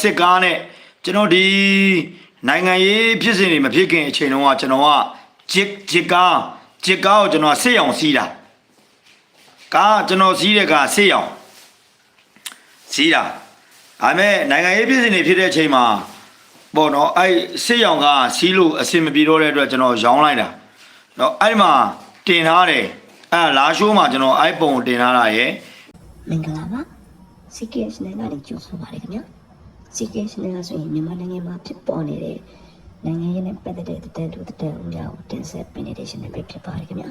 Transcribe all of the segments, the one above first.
စစ်ကားနဲ့ကျွန်တော်ဒီနိုင်ငံရေးဖြစ်စဉ်တွေမဖြစ်ခင်အချိန်တုန်းကကျွန်တော်ကဂျစ်ဂျစ်ကားဂျစ်ကားကိုကျွန်တော်စစ်ရောင်စီးတာကားကျွန်တော်စီးတဲ့ကားစစ်ရောင်စီးတာဒါပေမဲ့နိုင်ငံရေးဖြစ်စဉ်တွေဖြစ်တဲ့အချိန်မှာပေါ့နော်အဲ့စစ်ရောင်ကစီးလို့အဆင်မပြေတော့တဲ့အတွက်ကျွန်တော်ရောင်းလိုက်တာနော်အဲ့ဒီမှာတင်ထားတယ်အဲ့လာရှိုးမှာကျွန်တော်အဲ့ပုံကိုတင်ထားတာရယ်မင်္ဂလာပါ CKS နဲ့လည်းကြိုဆိုပါရခင်ဗျာ CKS နဲ့ဆိုရင်မြန်မာနိုင်ငံမှာဖြစ်ပေါ်နေတဲ့နိုင်ငံရေးနဲ့ပတ်သက်တဲ့တဲ့လူတဲ့ဦးများကိုတင်ဆက်ပေးနေတဲ့ရှင်တွေဖြစ်ပါရခင်ဗျာ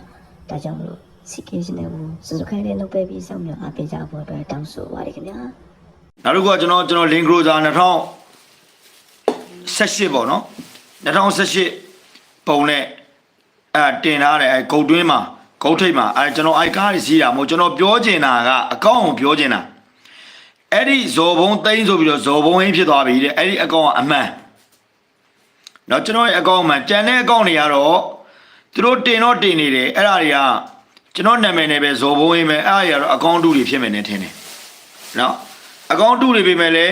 ဒါကြောင့်မလို့ CKS နဲ့ကိုစုစုခိုင်းတဲ့လုပ်ပေးပြီးစောင့်မျှော်အားပေးကြဖို့အတွက်တောင်းဆိုပါရခင်ဗျာနောက်တစ်ခုကကျွန်တော်ကျွန်တော် link cruiser 2018ပေါ့နော်2018ပုံနဲ့အဲတင်ထားတယ်အဲဂုတ်တွင်းမှာဂုတ်ထိပ်မှာအဲကျွန်တော်အိုက်ကားကြီးစီးတာမဟုတ်ကျွန်တော်ပြောချင်တာကအကောင့်ကိုပြောချင်တာ အဲ့ဒီဇော်ဘုံသိန်းဆိုပြီးတော့ဇော်ဘုံဟင်းဖြစ်သွားပြီတဲ့အဲ့ဒီအကောင့်ကအမှန်တော့ကျွန်တော်ရဲ့အကောင့်မှန်ကြံတဲ့အကောင့်တွေကတော့သူတို့တင်တော့တင်နေတယ်အဲ့ဒါတွေကကျွန်တော်နာမည်နဲ့ပဲဇော်ဘုံဟင်းပဲအဲ့ဒါတွေကတော့အကောင့်တူတွေဖြစ်မယ်နဲ့ထင်တယ်နော်အကောင့်တူတွေပြင်မဲ့လေ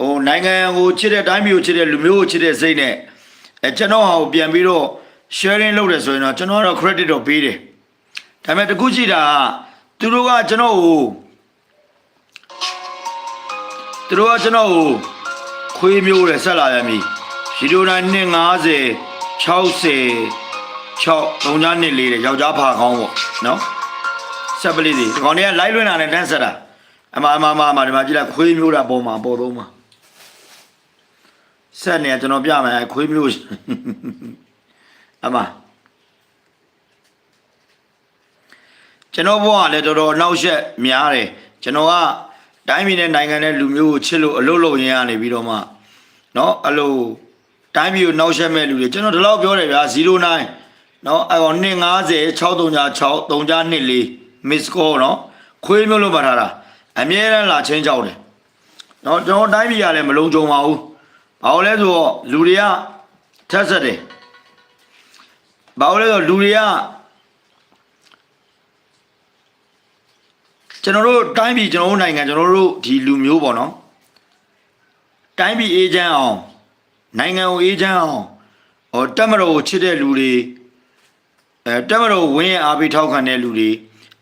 ဟိုနိုင်ငံကိုချစ်တဲ့တိုင်းပြည်ကိုချစ်တဲ့လူမျိုးကိုချစ်တဲ့စိတ်နဲ့အဲကျွန်တော်ဟာကိုပြန်ပြီးတော့ sharing လုပ်တယ်ဆိုရင်တော့ကျွန်တော်ကတော့ credit တော့ပေးတယ်ဒါပေမဲ့တခုရှိတာကသူတို့ကကျွန်တော်ကို သူတို့ကကျွန်တော်ကိုခွေးမျိုးတယ်ဆက်လာရမည်ရီဒိုတိုင်း250 60 6 3ညနေလေးတဲ့ယောက်ျားဖာကောင်းပေါ့နော်ဆက်ပလေးစီဒီကောင်တွေက live လွှင့်တာနဲ့တန်းဆက်တာအမအမအမအမဒီမှာကြည့်လိုက်ခွေးမျိုးတာပေါ်မှာပေါ်တော့မှာဆက်နေကျွန်တော်ပြမယ်အဲခွေးမျိုးအမကျွန်တော်ဘဝကလည်းတော်တော်အနောက်ရှက်များတယ်ကျွန်တော်က တိုင်းပြည်နဲ့နိုင်ငံနဲ့လူမျိုးကိုချစ်လို့အလုပ်လုပ်ရင်းရနေပြီးတော့မှเนาะအဲ့လိုတိုင်းပြည်ကိုနောက်ရှက်မဲ့လူတွေကျွန်တော်ဒီလောက်ပြောတယ်ဗျာ09เนาะအဲ့ကောင်250 636 324 miss call เนาะခွေးမျိုးလို့ပါထားတာအမြဲတမ်းလာချင်းကြောက်တယ်เนาะကျွန်တော်တိုင်းပြည်ကလည်းမလုံးကြုံပါဘူးဘာလို့လဲဆိုတော့လူတွေကထက်ဆက်တယ် ဘာလို့လဲဆိုတော့လူတွေက ကျွန်တော်တို့တိုင်းပြည်ကျွန်တော်တို့နိုင်ငံကျွန်တော်တို့ဒီလူမျိုးပေါ့နော်တိုင်းပြည်အေးချမ်းအောင်နိုင်ငံကိုအေးချမ်းအောင်ဟောတက်မတော်ကိုချစ်တဲ့လူတွေအဲတက်မတော်ကိုဝင်းရအားပေးထောက်ခံတဲ့လူတွေ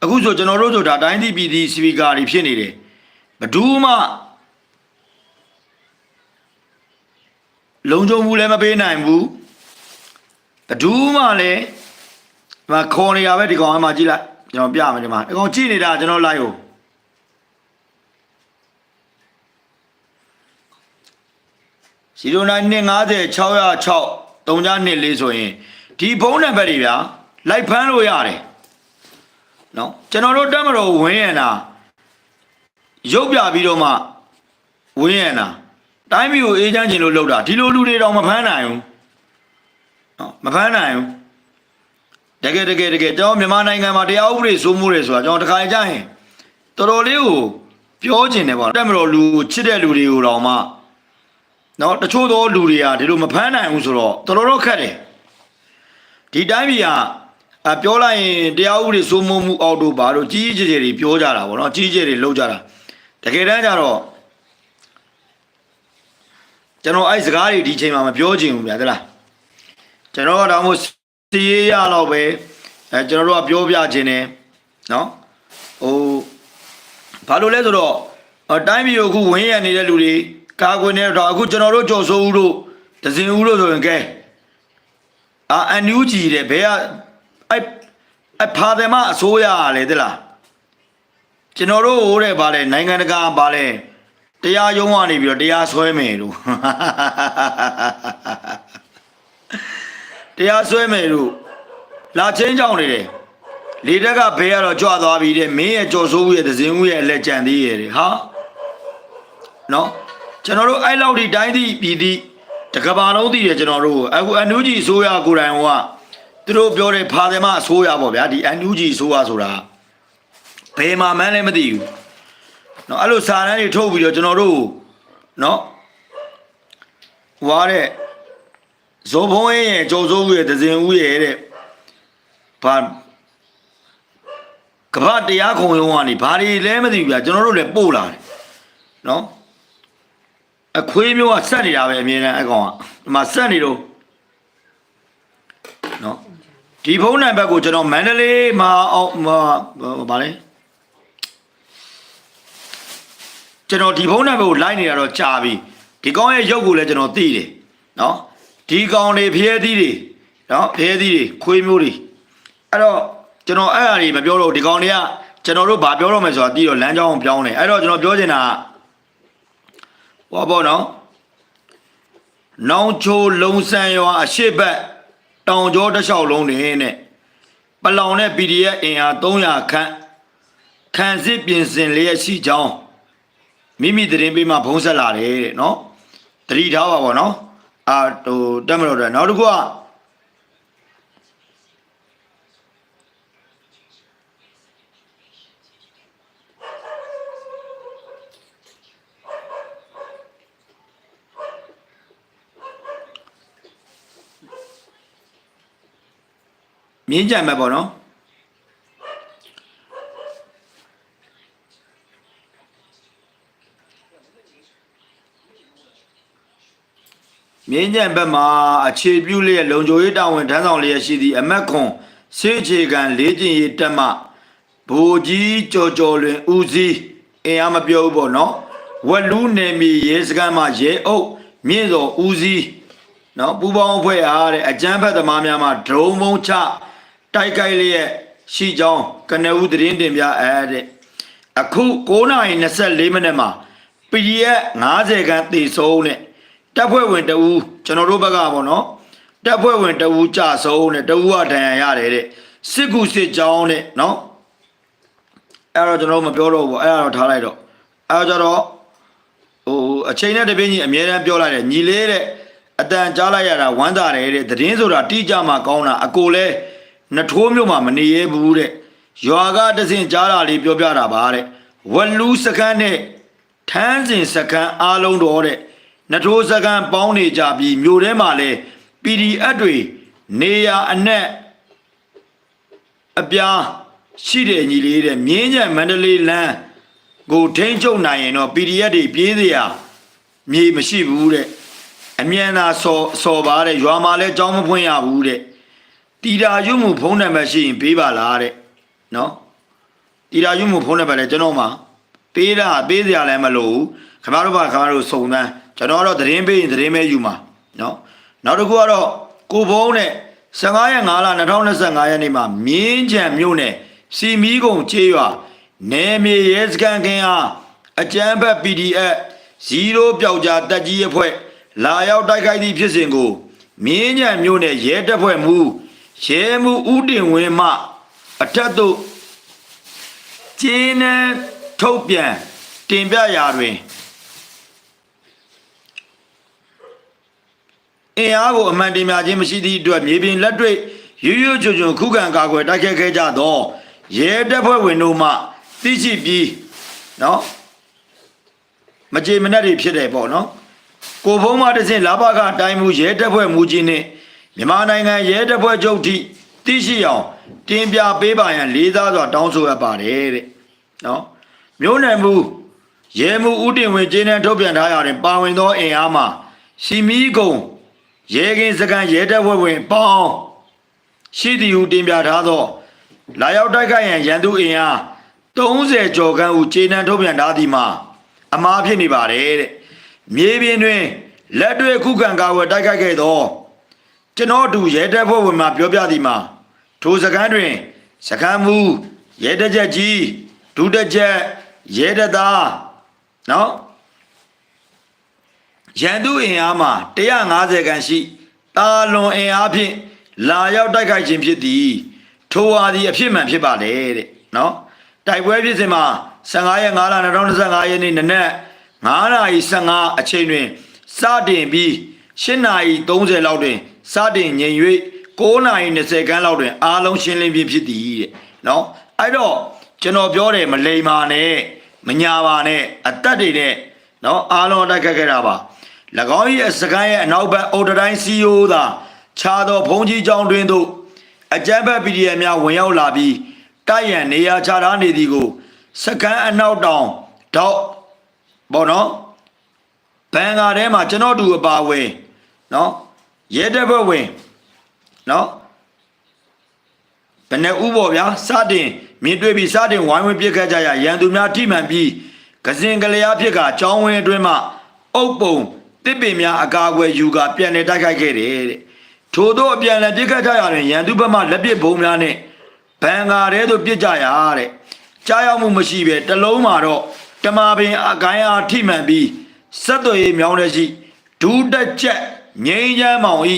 အခုဆိုကျွန်တော်တို့ဆိုဒါတိုင်းပြည်ပြည်ဒီစပီကာတွေဖြစ်နေတယ်ဘယ်သူမှလုံခြုံမှုလည်းမပေးနိုင်ဘူးဘယ်သူမှလည်းဒီမှာခေါ်နေရပဲဒီကောင်အမှကြည့်လိုက် ကျွန်တော်ပြမယ်ဒီမှာဒီကောင်ကြည့်နေတာကျွန်တော်လိုက် ਉਹ 0950 606 324ဆိုရင်ဒီဖုန်းနံပါတ်တွေဗျာလိုက်ဖမ်းလို့ရတယ်နော်ကျွန်တော်တို့တက်မတော်ဝင်းရတာရုပ်ပြပြီးတော့မှဝင်းရတာတိုင်းပြည်ကိုအေးချမ်းချင်လို့လုပ်တာဒီလိုလူတွေတော့မဖမ်းနိုင်ဘူးနော်မဖမ်းနိုင်ဘူး တကယ်တကယ်တကယ်ကျွန်တော်မြန်မာနိုင်ငံမှာတရားဥပဒေစိုးမိုးတယ်ဆိုတာကျွန်တော်တခါကြရင်တော်တော်လေးကိုပြောကျင်တယ်ပေါ့တက်မတော်လူကိုချစ်တဲ့လူတွေကိုတော့မှနော်တချို့သောလူတွေကဒီလိုမဖမ်းနိုင်ဘူးဆိုတော့တော်တော်တော့ခက်တယ်ဒီတိုင်းပြည်ကအပြောလိုက်ရင်တရားဥပဒေစိုးမိုးမှုအောက်တို့ဘာလို့ကြီးကြီးကျယ်ကျယ်တွေပြောကြတာပေါ့နော်ကြီးကြီးကျယ်တွေလုပ်ကြတာတကယ်တမ်းကျတော့ကျွန်တော်အဲ့စကားတွေဒီချိန်မှာမပြောချင်ဘူးဗျာသလားကျွန်တော်ကတော့မို့ စီရေးရတော့ပဲအဲကျွန်တော်တို့ကပြောပြခြင်းတယ်နော်ဟိုဘာလို့လဲဆိုတော့အတိုင်းပြည်ကိုအခုဝင်းရနေတဲ့လူတွေကာကွယ်နေတော့အခုကျွန်တော်တို့ကြော်စိုးဦးတို့ဒဇင်ဦးတို့ဆိုရင်ကဲအာအန်ယူဂျီတဲ့ဘယ်ကအဲ့အဖာတယ်မအစိုးရလေတဲ့လားကျွန်တော်တို့ဟိုတဲ့ဗာလဲနိုင်ငံတကာဗာလဲတရားရုံးကနေပြီးတော့တရားဆွဲမယ်လို့ တရားစွဲမယ်လို့လာချင်းကြောင်နေတယ်လေတက်ကဘေးကတော့ကြွသွားပြီတဲ့မင်းရဲ့ကြော်ဆိုးဦးရဲ့သဇင်ဦးရဲ့အလက်ကြံသေးရဲ့တဲ့ဟာနော်ကျွန်တော်တို့အဲ့လောက်ဒီတိုင်းသည့်ပြည်သည့်တကဘာလုံးသိတယ်ကျွန်တော်တို့အခုအန်နူဂျီဆိုးရကိုယ်တိုင်ကသူတို့ပြောတဲ့ဖာတယ်မအဆိုးရပေါ့ဗျာဒီအန်နူဂျီဆိုးရဆိုတာဘယ်မှာမှန်းလည်းမသိဘူးနော်အဲ့လိုစာတန်းတွေထုတ်ပြီးတော့ကျွန်တော်တို့နော်ဟွာတဲ့ ဇော်ဘုံရဲ့ကြော်စိုးဦးရဲ့ဒဇင်ဦးရဲ့တဲ့ဘာကဘာတရားခုံရုံးကနေဘာတွေလဲမသိဘူးဗျာကျွန်တော်တို့လည်းပို့လာတယ်နော်အခွေးမျိုးကဆက်နေတာပဲအမြဲတမ်းအကောင်ကဒီမှာဆက်နေတော့နော်ဒီဖုန်းနံပါတ်ကိုကျွန်တော်မန္တလေးမှာအောင်မဗာလဲကျွန်တော်ဒီဖုန်းနံပါတ်ကိုလိုက်နေတာတော့ကြာပြီဒီကောင်ရဲ့ရုပ်ကိုလည်းကျွန်တော်သိတယ်နော် ဒီကောင်တွေဖျဲသီးတွေနော်ဖျဲသီးတွေခွေးမျိုးတွေအဲ့တော့ကျွန်တော်အဲ့အရာတွေမပြောတော့ဘူးဒီကောင်တွေကကျွန်တော်တို့ဘာပြောတော့မယ်ဆိုတာသိတော့လမ်းကြောင်းကိုပြောင်းတယ်အဲ့တော့ကျွန်တော်ပြောချင်တာကဟောပေါ့နော်နောင်ချိုလုံဆန်ရွာအရှိတ်ဘက်တောင်ကျောတစ်လျှောက်လုံးနေနဲ့ပလောင်နဲ့ PDF အင်အား300ခန့်ခံစစ်ပြင်ဆင်လျက်ရှိကြောင်းမိမိသတင်းပေးမှဖုံးဆက်လာတယ်တဲ့နော်တတိထားပါပေါ့နော် အာဟိုတက်မလို့တဲ့နောက်တစ်ခုကမြင်းကြံမဲ့ပေါ့နော် မြင်းကြံဘက်မှာအခြေပြုလျက်လုံခြုံရေးတာဝန်ထမ်းဆောင်လျက်ရှိသည့်အမက်ခွန်စေအခြေခံလေးကျင်ရေးတက်မှဗိုလ်ကြီးကြော်ကြော်လွင်ဦးစီးအင်အားမပြောဘူးပေါ့နော်ဝက်လူးနယ်မြေရဲစခန်းမှာရဲအုပ်မြင့်စော်ဦးစီးနော်ပူပေါင်းအဖွဲ့အားတဲ့အကြမ်းဖက်သမားများမှဒရုန်းမုံချတိုက်ခိုက်လျက်ရှိကြောင်းကနဦးသတင်းတင်ပြအဲ့တဲ့အခု9:24မိနစ်မှာ PDF 90ခန်းတည်ဆုံးနဲ့ တပ်ဖွဲ့ဝင်တဦးကျွန်တော်တို့ဘက်ကပေါ့နော်တပ်ဖွဲ့ဝင်တဦးကြဆုံးနဲ့တဦးကဒဏ်ရာရတယ်တဲ့စစ်ကူစစ်ကြောင်းနဲ့နော်အဲ့တော့ကျွန်တော်တို့မပြောတော့ဘူးအဲ့ဒါတော့ထားလိုက်တော့အဲ့တော့ကျတော့ဟိုအချိန်နဲ့တပြင်းကြီးအမြဲတမ်းပြောလိုက်တယ်ညီလေးတဲ့အတန်ကြားလိုက်ရတာဝမ်းသာတယ်တဲ့သတင်းဆိုတာတိကျမှကောင်းတာအကိုလဲနှထိုးမျိုးမှမနေရဘူးတဲ့ရွာကတစင်ကြားတာလေးပြောပြတာပါတဲ့ဝလူစကန်းနဲ့ထန်းစင်စကန်းအားလုံးတော်တဲ့ နှထိုးစကန်းပေါင်းနေကြပြီးမြို့ထဲမှာလဲ PDF တွေနေရအနက်အပြားရှိတယ်ညီလေးတဲ့မြင်းညံမန္တလေးလမ်းကိုထိန်းချုပ်နိုင်ရင်တော့ PDF တွေပြေးစရာမြေမရှိဘူးတဲ့အမြန်သာစော်စော်ပါတဲ့ရွာမှာလဲကြောင်းမဖွင့်ရဘူးတဲ့တီတာရွမှုဖုံးနံပါတ်ရှိရင်ပေးပါလားတဲ့နော်တီတာရွမှုဖုံးနံပါတ်လဲကျွန်တော်မှာပေးတာပေးစရာလည်းမလိုဘူးခင်ဗျားတို့ဘာခင်ဗျားတို့စုံစမ်း ကျွန်တော်ကတော့သတင်းပေးရင်သတင်းပဲယူမှာနော်နောက်တစ်ခုကတော့ကိုဘုံနဲ့15ရက်5လ2025ရက်နေ့မှာမြင်းကြံမြို့နယ်စီမီကုံချေးရွာနယ်မြေရဲစခန်းခင်းအားအကြမ်းဖက် PDF 0ပျောက်ကြားတက်ကြီးအဖွဲ့လာရောက်တိုက်ခိုက်သည့်ဖြစ်စဉ်ကိုမြင်းကြံမြို့နယ်ရဲတပ်ဖွဲ့မှူးရဲမှူးဦးတင်ဝင်းမှအထက်သို့ကျင်းနှန်းထုတ်ပြန်တင်ပြရာတွင် အင်အားကိုအမှန်တင်ပြခြင်းမရှိသည့်အတွက်မြေပြင်လက်တွေ့ရွရွချွချွခုခံကာကွယ်တိုက်ခိုက်ခဲ့ကြသောရဲတပ်ဖွဲ့ဝင်တို့မှသိရှိပြီးနော်မကြေမနက်တွေဖြစ်တယ်ပေါ့နော်ကိုဖုံးမတစ်စင်လာဘကတိုင်းမှုရဲတပ်ဖွဲ့မူကြီးနဲ့မြန်မာနိုင်ငံရဲတပ်ဖွဲ့ချုပ်ထိသိရှိအောင်တင်ပြပေးပါရန်လေးစားစွာတောင်းဆိုရပါတယ်တဲ့နော်မြို့နယ်မှုရဲမှုဦးတင်ဝင်ကျင်းတဲ့ထုတ်ပြန်ထားရတဲ့ပါဝင်သောအင်အားမှာစီမီကုံ ရဲကင်းစကန်ရဲတပ်ဖွဲ့ဝင်ပေါင်းရှိသည်ဟုတင်ပြထားသော လာရောက်တိုက်ခိုက်ရန်ရန်သူအင်အား30ကျော်ခန့်ဟုကျင်းတဲ့ထုတ်ပြန်ထားသည်မှာအမှားဖြစ်နေပါတယ်တဲ့မြေပြင်တွင်လက်တွေ့ခုခံကာဝယ်တိုက်ခိုက်ခဲ့သောကျွန်တော်တို့ရဲတပ်ဖွဲ့ဝင်မှပြောပြသည်မှာထိုစကန်းတွင်စကန်းမူရဲတပ်ချက်ကြီးဒုတပ်ချက်ရဲတပ်သားနော် ရန်သူအင်အားမှာ150ခန်းရှိတာလွန်အင်အားဖြင့်လာရောက်တိုက်ခိုက်ခြင်းဖြစ်သည်ထိုဟာသည်အဖြစ်မှန်ဖြစ်ပါလေတဲ့နော်တိုက်ပွဲဖြစ်စဉ်မှာ15ရက်5လ2025ရက်နေ့နနက်9နာရီ15အချိန်တွင်စတင်ပြီး8နာရီ30လောက်တွင်စတင်ငြိမ်၍9နာရီ20ခန်းလောက်တွင်အားလုံးရှင်းလင်းပြဖြစ်သည်တဲ့နော်အဲ့တော့ကျွန်တော်ပြောတယ်မလိမ်ပါနဲ့မညာပါနဲ့အသက်တွေနဲ့နော်အားလုံးတိုက်ခတ်ခဲ့တာပါ၎ င်း၏စကန်ရဲ့အနောက်ဘက်အော်တတိုင်းစီယိုသာခြားသောဘုံကြီးကျောင်းတွင်သို့အကြမ်းဖက် PDF များဝင်ရောက်လာပြီးတိုက်ရန်နေရာချထားနေသည်ကိုစကန်အနောက်တောင်တော့ဘောနော်ဘန်ကာထဲမှာကျွန်တော်တူအပါဝင်နော်ရဲတပ်ဖွဲ့ဝင်နော်ဘယ်နဲ့ဥပေါ့ဗျာစတင်မြင်တွေ့ပြီးစတင်ဝိုင်းဝန်းပြစ်ခတ်ကြရရန်သူများထိမှန်ပြီးကစင်ကလျားဖြစ်ကကြောင်းဝင်းအတွင်းမှအုပ်ပုံ တစ်ပင်များအကာအကွယ်ယူကပြန်လည်တိုက်ခိုက်ခဲ့တယ်တဲ့ထို့သောအပြန်လည်ပြစ်ခတ်ကြရတွင်ရန်သူဘက်မှလက်ပစ်ဘုံများနဲ့ဘန်ကာထဲသို့ပြစ်ကြရတဲ့ကြားရောက်မှုမရှိပဲတစ်လုံးမှာတော့တမာပင်အကိုင်းအားထိမှန်ပြီးဆက်သွယ်ရေးမြောင်းတဲ့ရှိဒူးတက်ချက်ငိမ့်ချမ်းမောင်ဤ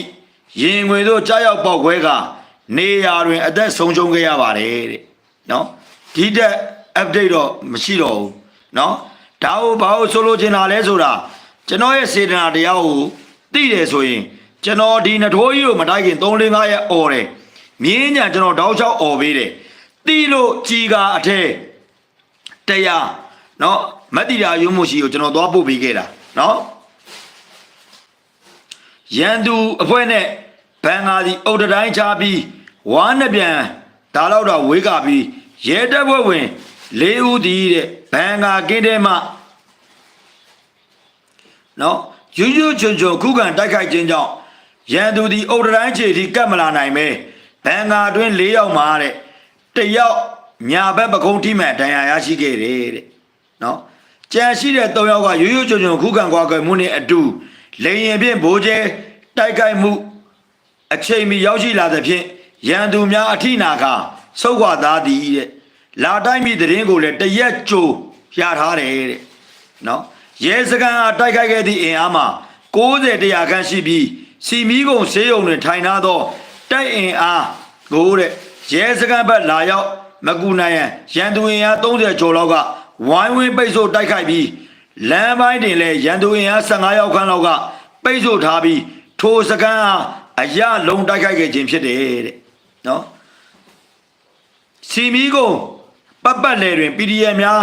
ရင်ငွေတို့ကြားရောက်ပေါက်ခွဲကနေရာတွင် အသက်ဆုံးရှုံးခဲ့ရပါတယ်တဲ့နော်ဒီတက် update တော့မရှိတော့ဘူးနော်ဒါကိုဘာလို့ဆိုလိုချင်တာလဲဆိုတာ ကျွန်တော်ရဲ့စေတနာတရားကိုသိတယ်ဆိုရင်ကျွန်တော်ဒီနထိုးကြီးကိုမတိုက်ခင်3 4 5ရက်អော်တယ်မြင်းညာကျွန်တော်တောက်ချောက်អော်ပေးတယ်သိလို့ကြီးကာအထက်တရားနော်မတ္တိရာယုံမှုရှိကိုကျွန်တော်သွားပို့ပေးခဲ့တာနော်ရန်သူအဖွဲ့နဲ့ဘန်ငါစီအုတ်တတိုင်းချပြီးဝါနှစ်ပြန်ဒါတော့တော့ဝေးကပြီးရဲတပ်ဖွဲ့ဝင်၄ဦးတည်တဲ့ဘန်ငါကင်းတဲ့မှ နော်ယူယူချွန်ချွန်ခုခံတိုက်ခိုက်ခြင်းကြောင့်ရန်သူဒီအုတ်တတိုင်းခြေထိကတ်မလာနိုင်ပဲဘန်ငါတွင်၄ယောက်မှာတဲ့တယောက်ညာဘက်ပကုံးထိမှန်ဒဏ်ရာရရှိခဲ့တယ်တဲ့နော်ကြံရှိတဲ့၃ယောက်ကယူယူချွန်ချွန်ခုခံကွာကွယ်မှုနဲ့အတူလေရင်ဖြင့်ဘိုးကျဲတိုက်ခိုက်မှုအချိန်မီရောက်ရှိလာသဖြင့်ရန်သူများအထိနာကဆုတ်ခွာသားသည်တဲ့လာတိုင်းပြည်တရင်ကိုလည်းတရက်ကြိုရထားတယ်တဲ့နော် ရဲစကန်အားတိုက်ခိုက်ခဲ့သည့်အင်အားမှာ60တရားခန့်ရှိပြီးစီမီကုံဆေးရုံတွင်ထိုင်ထားသောတိုက်အင်အားကိုတဲ့ရဲစကန်ဘက်လာရောက်မကူနိုင်ရန်ရန်သူအင်အား30ကျော်လောက်ကဝိုင်းဝန်းပိတ်ဆို့တိုက်ခိုက်ပြီးလမ်းပိုင်းတွင်လည်းရန်သူအင်အား15ယောက်ခန့်လောက်ကပိတ်ဆို့ထားပြီးထိုစကန်အားအရလုံးတိုက်ခိုက်ခဲ့ခြင်းဖြစ်တယ်တဲ့နော်စီမီကုံပတ်ပတ်လေတွင် PDF များ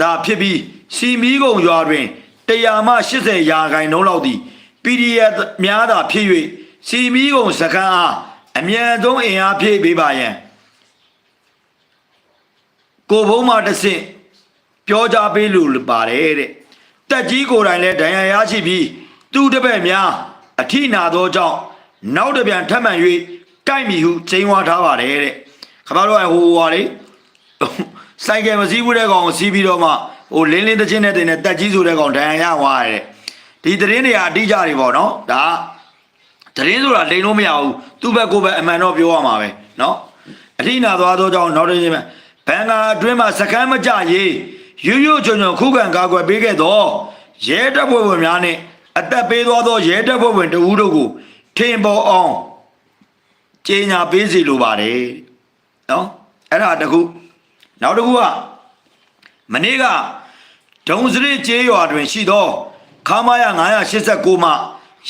ဒါဖြစ်ပြီး စီမီကုံရွာတွင်100မှ80ရာခိုင်နှုန်းလောက်သည် PDF များသာဖြစ်၍စီမီကုံစကန်အားအမြန်ဆုံးအင်အားဖြည့်ပေးပါရန်ကိုဘုံမှတစ်ဆင့်ပြောကြားပေးလို့ပါတယ်တဲ့တက်ကြီးကိုယ်တိုင်လည်းဒဏ်ရာရရှိပြီးသူ့တပည့်များအထိနာသောကြောင့်နောက်တစ်ပြန်ထပ်မံ၍တိုက်မိဟုချိန်ဝါထားပါတယ်တဲ့ခမတော်ကဟိုဟွာလေဆိုင်ကယ်မစည်းဘူးတဲ့ကောင်ကိုစီးပြီးတော့မှ ဟိုလင်းလင်းတချင်းနဲ့တင်တဲ့တက်ကြီးဆိုတဲ့ကောင်ဒဏ်ရာရသွားတယ်ဒီသတင်းတွေကအတိအကျတွေပေါ့နော်ဒါသတင်းဆိုတာလိန်လို့မရဘူးသူ့ဘက်ကိုယ်ဘက်အမှန်တော့ပြောရမှာပဲနော်အထိနာသွားသောကြောင့်နောက်တစ်ချိန်မှာဘန်ကာအတွင်းမှာစကမ်းမကြရေးရွရွချွန်ချွန်ခုခံကာကွယ်ပေးခဲ့တော့ရဲတပ်ဖွဲ့ဝင်များနဲ့အသက်ပေးသွားသောရဲတပ်ဖွဲ့ဝင်တဦးတို့ကိုထင်ပေါ်အောင်ကြေညာပေးစီလိုပါတယ်နော်အဲ့ဒါတခုနောက်တစ်ခုကမနေ့က ဒုံစရစ်ကျေးရွာတွင်ရှိသောခါမရ989မှ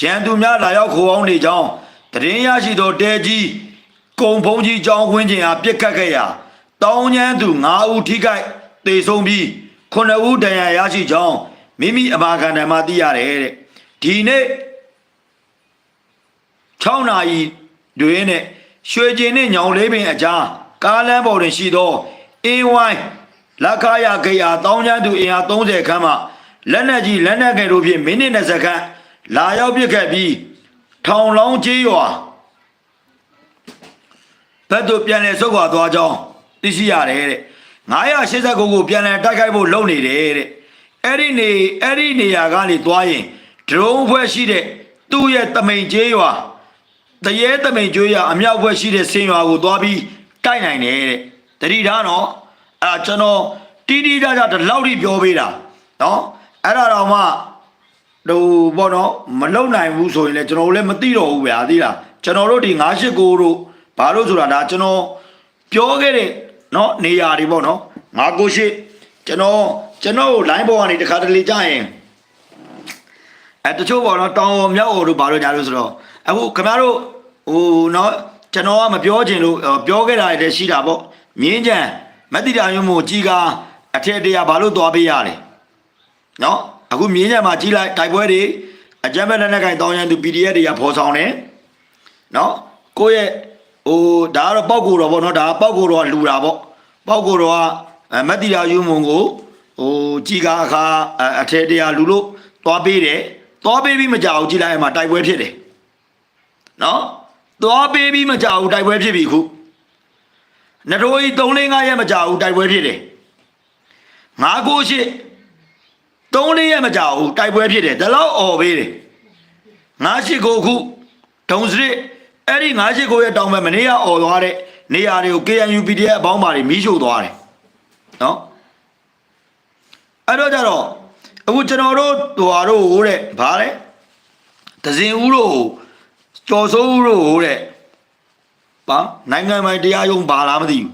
ရန်သူများလာရောက်ခိုအောင်နေကြောင်းတရင်ရရှိသောတဲကြီးကုံဖုံးကြီးကြောင်းခွင်းကျင်အားပြစ်ခတ်ခဲ့ရာတောင်းကျန်းသူ9ဦးထိခိုက်တေဆုံးပြီး9ဦးဒဏ်ရာရရှိကြောင်းမိမိအမာခံတံမှသိရတယ်တဲ့ဒီနေ့6နာရီတွင်နဲ့ရွှေကျင်နဲ့ညောင်လေးပင်အကြားကားလမ်းပေါ်တွင်ရှိသောအင်းဝိုင်း လက်ခရခေယာတောင်းကျန်းသူအင်အား30ခန်းမှလက်နက်ကြီးလက်နက်ငယ်တို့ဖြင့်မိနစ်20ခန်းလာရောက်ပစ်ခတ်ပြီးထောင်လောင်းကျေးရွာဘက်သို့ပြန်လည်ဆုတ်ခွာသွားကြောင်းသိရှိရတယ်တဲ့989ကိုပြန်လည်တိုက်ခိုက်ဖို့လုပ်နေတယ်တဲ့အဲ့ဒီနေအဲ့ဒီနေရာကနေသွားရင်ဒရုန်းဖွဲ့ရှိတဲ့သူ့ရဲ့တမိန်ကျေးရွာတရေတမိန်ကျွေးရအမြောက်ဖွဲ့ရှိတဲ့ဆင်ရွာကိုသွားပြီးတိုက်နိုင်တယ်တဲ့တတိထားနော် အဲ့ဒါကျွန်တော်တီးတီးကြကြဒီလောက်ထိပြောပေးတာနော်အဲ့ဒါတော့မှဟိုဘောနော်မလုံနိုင်ဘူးဆိုရင်လည်းကျွန်တော်တို့လည်းမသိတော့ဘူးဗျာသိလားကျွန်တော်တို့ဒီ989တို့ဘာလို့ဆိုတာဒါကျွန်တော်ပြောခဲ့တဲ့နော်နေရာတွေပေါ့နော်998ကျွန်တော်ကျွန်တော် line ပေါ်ကနေတခါတလေကြာရင်အဲတချို့ပေါ့နော်တောင်မြောက်အော်တို့ဘာလို့ညာလို့ဆိုတော့အခုခင်ဗျားတို့ဟိုနော်ကျွန်တော်ကမပြောချင်လို့ပြောခဲ့တာလည်းရှိတာပေါ့မြင်းကြံ မတိတာမျိုးမို့ကြီးကားအထက်တရဘာလို့သွားပေးရလဲနော်အခုမြင်းကြံမှာကြီးလိုက်တိုက်ပွဲတွေအကြမ်းဖက်လက်နက်ကင်တောင်းရန်သူ PDF တွေကဖော်ဆောင်တယ်နော်ကိုယ့်ရဲ့ဟိုဒါကတော့ပောက်ကိုတော့ဗောနော်ဒါကပောက်ကိုတော့လူတာဗောပောက်ကိုတော့ကမတိတာယူမုံကိုဟိုကြီးကားအခါအထက်တရလူလို့သွားပေးတယ်သွားပေးပြီးမကြောက်ကြည့်လိုက်အမှတိုက်ပွဲဖြစ်တယ်နော်သွားပေးပြီးမကြောက်တိုက်ပွဲဖြစ်ပြီခု နတိုးကြီး3 4 5ရက်မကြောက်တိုက်ပွဲဖြစ်တယ်ငါကိုရှိ3 4ရက်မကြောက်တိုက်ပွဲဖြစ်တယ်ဒါတော့អော်ပေးတယ်ငါရှိကိုခုဒုံစရစ်အဲ့ဒီငါရှိကိုရဲ့တောင်ဘက်မနေ့ကអော်သွားတဲ့နေရာတွေကို KNU PDF အပေါင်းပါတွေမီးရှို့သွားတယ်နော်အဲ့တော့ကြတော့အခုကျွန်တော်တို့ဟိုဟာတို့ဟိုတဲ့ဗာလဲဒဇင်ဦးတို့ကျော်စိုးဦးတို့ဟိုတဲ့ ဗာနိုင်ငံပိုင်တရားရုံးဘာလားမသိဘူး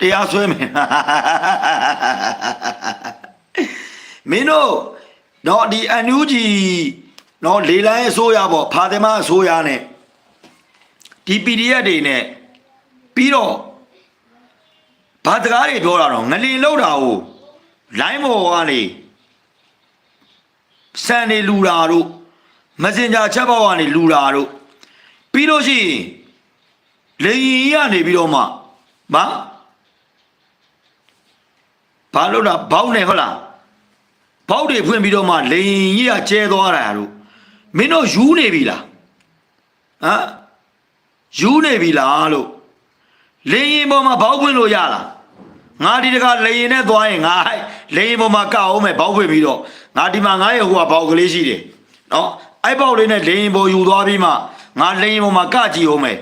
တရားဆွဲမယ်မင်းတို့တော့ဒီအန်ယူဂျီနော်လေလိုင်းအစိုးရပေါ့ဖာတယ်မအစိုးရနဲ့ဒီ PDF တွေနဲ့ပြီးတော့ဘာတကားတွေပြောတာတော့ငလင်လောက်တာကိုလိုင်းမော်ကနေစံနေလူတာတို့မစင်ဂျာချက်ပေါက်ကနေလူတာတို့ပြီးလို့ရှိရင် လေရင်ကြီးကနေပြီးတော့မှမဘာလို့လားဘောက်နေဟုတ်လားဘောက်တွေဖွင့်ပြီးတော့မှလေရင်ကြီးကကျဲသွားတာတို့မင်းတို့ယူနေပြီလားဟမ်ယူနေပြီလားလို့လေရင်ပေါ်မှာဘောက်ဖွင့်လို့ရလားငါဒီတကလေရင်နဲ့သွားရင်ငါလေရင်ပေါ်မှာကောက်အောင်မယ်ဘောက်ဖွင့်ပြီးတော့ငါဒီမှာငါရဲ့ဟိုကဘောက်ကလေးရှိတယ်နော်အဲ့ဘောက်လေးနဲ့လေရင်ပေါ်ယူသွားပြီးမှငါလေရင်ပေါ်မှာကကြည့်အောင်မယ်